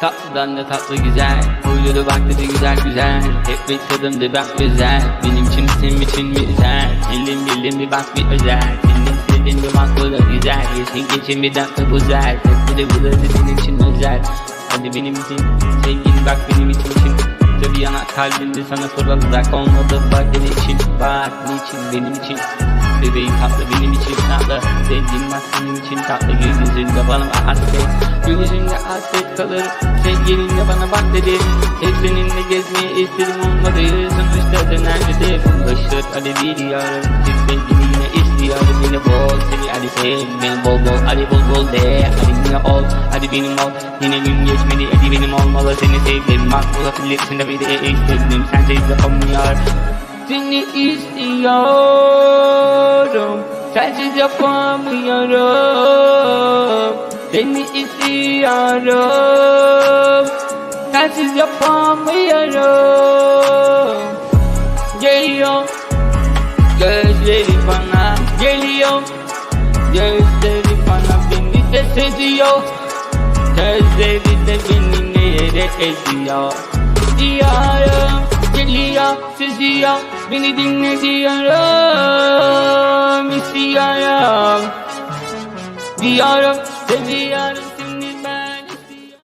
Tatlıdan da tatlı güzel. Da bak dedi güzel güzel. Hep bekledim bak güzel. Benim için senin için mi güzel. Elim bildim bir bak bir özel. Senin istediğin bir bak bu da güzel. Yeşil geçin bir dakika güzel. Hep de bu da senin için özel. Hadi benim için sevgin bak benim için. İçin Tabi yana kalbimde sana sorulacak olmadı bak benim için. Bak niçin benim için Bebeğim tatlı benim için tatlı. Sevgin bak benim için tatlı. Gökyüzünde bana hasret Gökyüzünde hasret kalır. Sevgilinle bana bak dedi. Hep seninle gezmeyi istedim olmadı. Sonuçta dönemde Başır hadi biliyorum Siz sevgili yine istiyorum Beni bol seni hadi sev. Beni bol bol hadi bol bol de. Hadi yine ol. Hadi benim ol. Yine gün geçmedi. Hadi benim olmalı. Seni sevdim. Bak lafın içinde bir de istedim Sence yapamıyor. Seni istiyorum Sensiz yapamıyorum Seni istiyorum. Sensiz yapamıyorum. Geliyor Gözleri bana geliyor. Gözleri bana beni de seziyor Gözleri de beni nereye eziyor Diyorum geliyor seziyor Beni dinle diyorum istiyorum. Diyorum seviyorum